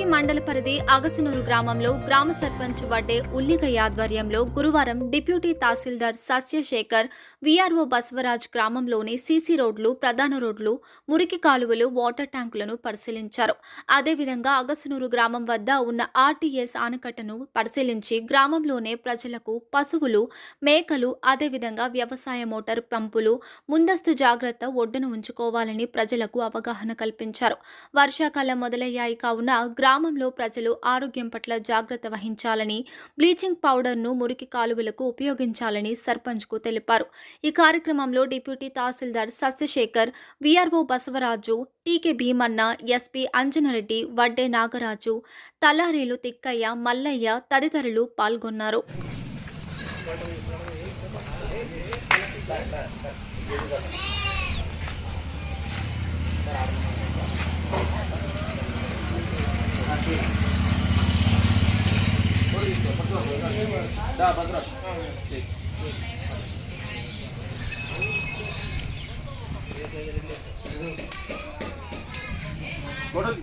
మండల పరిధి అగసనూరు గ్రామంలో గ్రామ సర్పంచ్ వడ్డే ఉల్లిగయ్య ఆధ్వర్యంలో గురువారం డిప్యూటీ తహసీల్దార్ సస్యశేఖర్ వీఆర్ఓ బసవరాజ్ గ్రామంలోని సీసీ రోడ్లు ప్రధాన రోడ్లు మురికి కాలువలు వాటర్ ట్యాంకులను పరిశీలించారు. అదేవిధంగా అగసనూరు గ్రామం వద్ద ఉన్న ఆర్టీఎస్ ఆనకట్టను పరిశీలించి గ్రామంలోనే ప్రజలకు పశువులు మేకలు అదేవిధంగా వ్యవసాయ మోటార్ పంపులు ముందస్తు జాగ్రత్త ఒడ్డున ఉంచుకోవాలని ప్రజలకు అవగాహన కల్పించారు. వర్షాకాలం మొదలయ్యాయి కావున గ్రామంలో ప్రజలు ఆరోగ్యం పట్ల జాగ్రత్త వహించాలని బ్లీచింగ్ పౌడర్ను మురికి కాలువలకు ఉపయోగించాలని సర్పంచ్కు తెలిపారు. ఈ కార్యక్రమంలో deputy tahsildar Sasyasekhar VRO Basavaraju TK Bhimanna SP Anjanareddy Vadde Nagaraju తలారీలు Tikkayya Mallayya తదితరులు పాల్గొన్నారు. दहा पंधरा ठीक ठीक